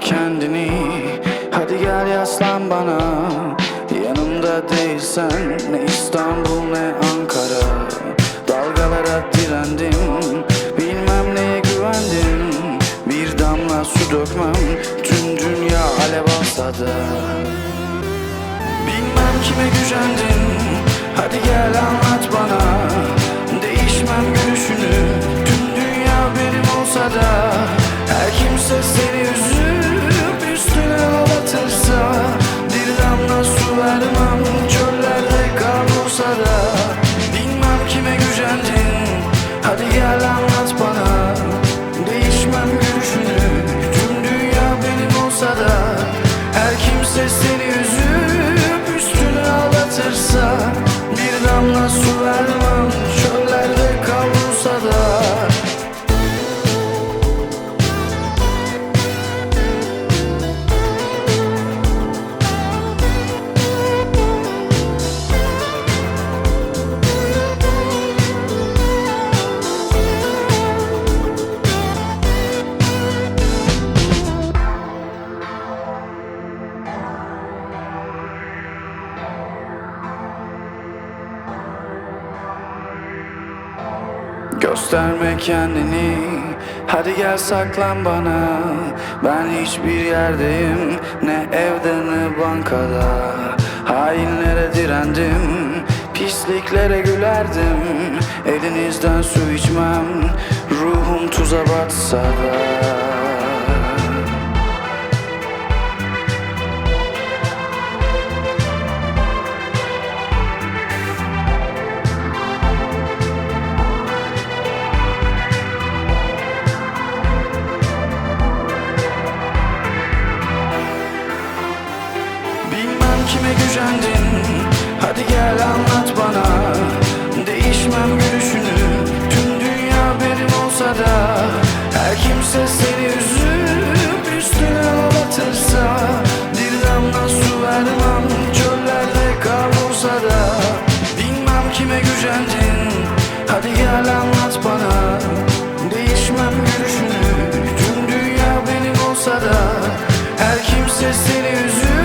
kendini. Hadi gel yaslan bana. Yanımda değilsen Ne İstanbul ne Ankara. Dalgalara direndim. Bilmem neye güvendim. Bir damla su dökmem. Tüm dünya alev alsa da Bilmem kime gücendin Hadi gel anlat bana. Değişmem görüşünü Tüm dünya benim olsa da Come true. Gösterme kendini. Hadi gel saklan bana. Ben hiçbir yerdeyim. Ne evde ne bankada. Hainlere direndim. Pisliklere gülerdim. Elinizden su içmem. Ruhum tuza batsa da Kime gücendin? Hadi gel anlat bana. Değişmem görüşünü Tüm dünya benim olsa da Her kimse seni üzüp Üstüne ağlatırsa Bir damla su vermem Çöllerde kar olsa da. Bilmem kime gücendin. Hadi gel anlat bana. Değişmem görüşünü Tüm dünya benim olsa da Her kimse seni üzüp